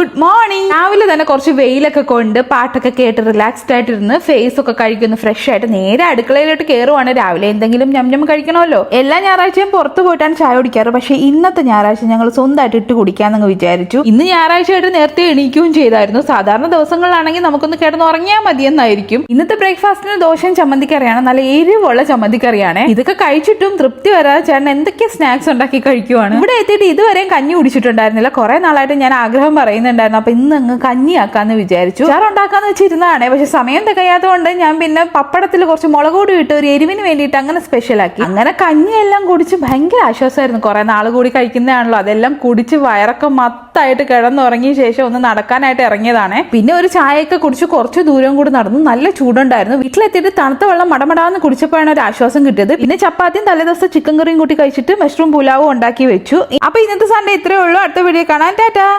good morning. തന്നെ കുറച്ച് വെയിലൊക്കെ കൊണ്ട് പാട്ടൊക്കെ കേട്ട് റിലാക്സ്ഡ് ആയിട്ടിരുന്ന് ഫേസ് ഒക്കെ കഴിക്കുന്നു ഫ്രഷ് ആയിട്ട് നേരെ അടുക്കളയിലോട്ട് കയറുവാണ് രാവിലെ എന്തെങ്കിലും ഞം ഞം കഴിക്കണമല്ലോ. എല്ലാ ഞായറാഴ്ചയും പുറത്ത് പോയിട്ടാണ് ചായ കുടിക്കാറ്. പക്ഷേ ഇന്നത്തെ ഞായറാഴ്ച ഞങ്ങൾ സ്വന്തമായിട്ട് ഇട്ട് കുടിക്കാന്നങ്ങ് വിചാരിച്ചു. ഇന്ന് ഞായറാഴ്ചയായിട്ട് നേരത്തെ എണീക്കുകയും ചെയ്തായിരുന്നു. സാധാരണ ദിവസങ്ങളിലാണെങ്കിൽ നമുക്കൊന്ന് കിടന്ന് ഉറങ്ങിയാൽ മതിയെന്നായിരിക്കും. ഇന്നത്തെ ബ്രേക്ക്ഫാസ്റ്റിന് ദോശയും ചമ്മന്തിക്കറിയാണ്. നല്ല എരിവുള്ള ചമ്മന്തിക്കറിയാണ്. ഇതൊക്കെ കഴിച്ചിട്ടും തൃപ്തി വരാതെ ചേട്ടൻ എന്തൊക്കെ സ്നാക്സ് ഉണ്ടാക്കി കഴിക്കുവാണ്. ഇവിടെ എത്തിയിട്ട് ഇതുവരെയും കഞ്ഞി കുടിച്ചിട്ടുണ്ടായിരുന്നില്ല. കുറെ നാളായിട്ട് ഞാൻ ആഗ്രഹം പറയുന്നുണ്ടായിരുന്നു. അപ്പൊ ഇന്ന് അങ്ങ് കഞ്ഞിയാക്കാന്ന് വിചാരിച്ചു. ചാറ് ഉണ്ടാക്കാന്ന് വെച്ചിരുന്നതാണ്. പക്ഷെ സമയം തികയാത്തതുകൊണ്ട് ഞാൻ പിന്നെ പപ്പടത്തിൽ കുറച്ച് മുളക് കൂടി ഇട്ട് ഒരു എരിവിന് വേണ്ടിയിട്ട് അങ്ങനെ സ്പെഷ്യൽ ആക്കി. അങ്ങനെ കഞ്ഞി എല്ലാം കുടിച്ച് ഭയങ്കര ആശ്വാസമായിരുന്നു. കുറെ നാൾ കൂടി കഴിക്കുന്നതാണല്ലോ. അതെല്ലാം കുടിച്ച് വയറൊക്കെ മത്തായിട്ട് കിടന്നുറങ്ങിയ ശേഷം ഒന്ന് നടക്കാനായിട്ട് ഇറങ്ങിയതാണ്. പിന്നെ ഒരു ചായയൊക്കെ കുടിച്ച് കുറച്ച് ദൂരം കൂടി നടന്നു. നല്ല ചൂടുണ്ടായിരുന്നു. വീട്ടിലെത്തിയിട്ട് തണുത്ത വെള്ളം മടമടാന്ന് കുടിച്ചപ്പോഴാണ് ഒരു ആശ്വാസം കിട്ടിയത്. പിന്നെ ചപ്പാത്തിയും തലേദിവസം ചിക്കൻ കറിയും കൂട്ടി കഴിച്ചിട്ട് മഷ്റൂം പുലാവും ഉണ്ടാക്കി വെച്ചു. അപ്പൊ ഇന്നത്തെ സൺഡേ ഇത്രയേ ഉള്ളൂ. അടുത്ത വീഡിയോ കാണാൻ ടാറ്റാ!